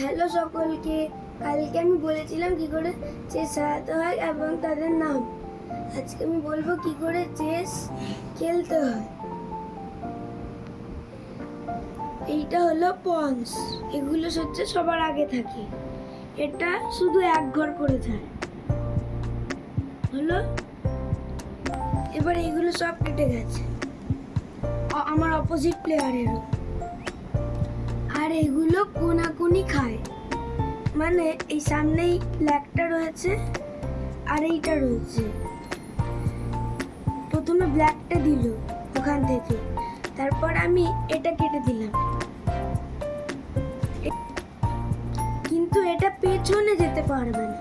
Hello সকলকে, কালকে আমি বলেছিলাম কি করে চেস হারাতে হয় এবং তাদের নাম। আজকে আমি বলব কি করে চেস খেলতে হয়। এইটা হলো পন্স এগুলো হচ্ছে সবার আগে থাকে। এটা শুধু এক ঘর করে যায়। হলো? এবার এইগুলো সব কেটে গেছে। আমার অপোজিট প্লেয়ারেরও আর এগুলো কোনাকুনি খায়। মানে এই সামনেই ব্ল্যাকটা রয়েছে আর এইটা রয়েছে। প্রথমে ব্ল্যাকটা দিল ওখান থেকে। তারপর আমি এটা কেটে দিলাম। কিন্তু এটা পেছনে যেতে পারবে না।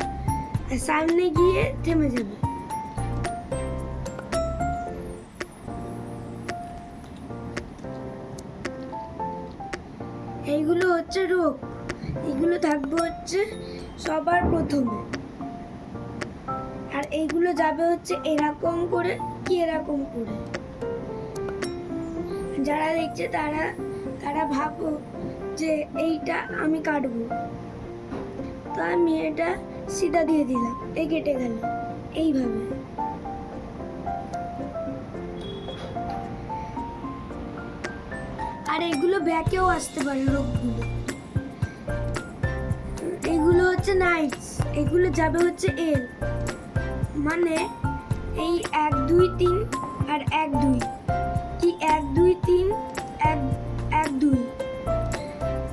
সামনে গিয়ে থেমে যাবে। এইগুলো হচ্ছে রোগ এগুলো থাকবে হচ্ছে সবার প্রথমে। আর এইগুলো যাবে হচ্ছে এরকম করে কি এরকম করে। যারা দেখছে তারা তারা ভাবো যে এইটা আমি কাটবো। তো আমি এটা সিধা দিয়ে দিলাম। এই কেটে গেল। এইভাবে। আর এগুলো ব্যাকেও আসতে পারে রোগগুলো। এগুলো হচ্ছে নাইটস, এগুলো যাবে হচ্ছে এল। মানে এই এক, দুই, তিন আর এক, দুই। কি এক, দুই, তিন, এক এক, দুই।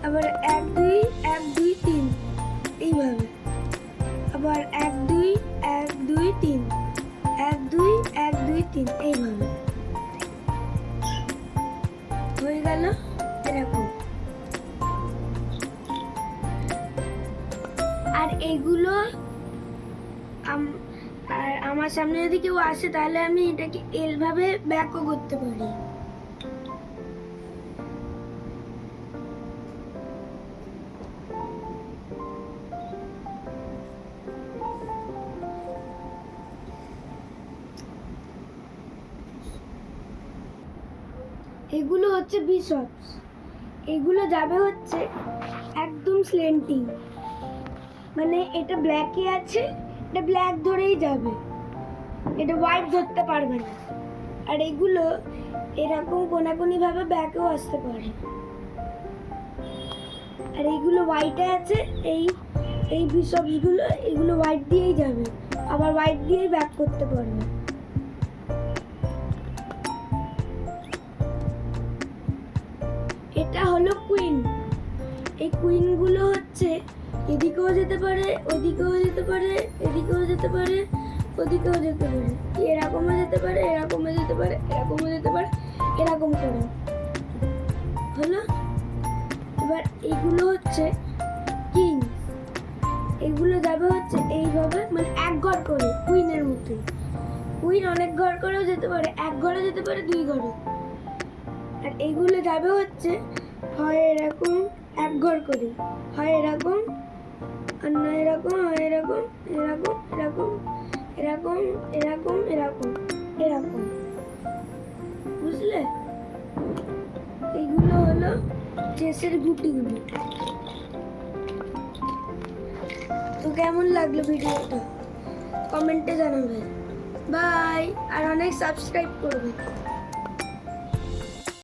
আবার এক, দুই এক, দুই, তিন। এইভাবে। আবার এক, দুই এক, দুই, তিন। এক, দুই এক, দুই, তিন। এইভাবে। হয়ে গেল, এরকম। আর এগুলো আমার সামনে যদি কেউ আসে, তাহলে আমি এটাকে এলভাবে ব্যাকও করতে পারি। এগুলো হচ্ছে বিশপস। এগুলো যাবে হচ্ছে একদম স্লেন্টিং মানে এটা ব্ল্যাকে আছে, এটা ব্ল্যাক ধরেই যাবে। এটা হোয়াইট ধরতে পারবে না। আর এগুলো এরকম কোনাকুনি ভাবে ব্যাকেও আসতে পারে। আর এইগুলো হোয়াইটে আছে, এই এই বিশপসগুলো এগুলো হোয়াইট দিয়েই যাবে। আবার হোয়াইট দিয়েই ব্যাক করতে পারবে। এটা হলো কুইন এই কুইনগুলো হচ্ছে এদিকেও যেতে পারে, ওদিকেও যেতে পারে, এদিকেও যেতে পারে, ওদিকেও যেতে পারে। এরকমও যেতে পারে, এরকমও যেতে পারে, এরকমও যেতে পারে, এরকম করে। হলো? এবার এইগুলো হচ্ছে কিং এগুলো যাবে হচ্ছে এইভাবে মানে এক ঘর করে কুইনের মতো কুইন অনেক ঘর করেও যেতে পারে, এক ঘরে যেতে পারে, দুই ঘরে। আর এইগুলো যাবে হচ্ছে হয় এরকম এক ঘর করে। হয় এরকম আর এরকম, হয় এরকম এরকম এরকম এরকম এরকম এরকম এরকম। বুঝলে? এইগুলো হলো চেসের গুটিগুলো। তো কেমন লাগল ভিডিওটা? কমেন্টে জানাবে। বাই, আর অনেক সাবস্ক্রাইব করবে।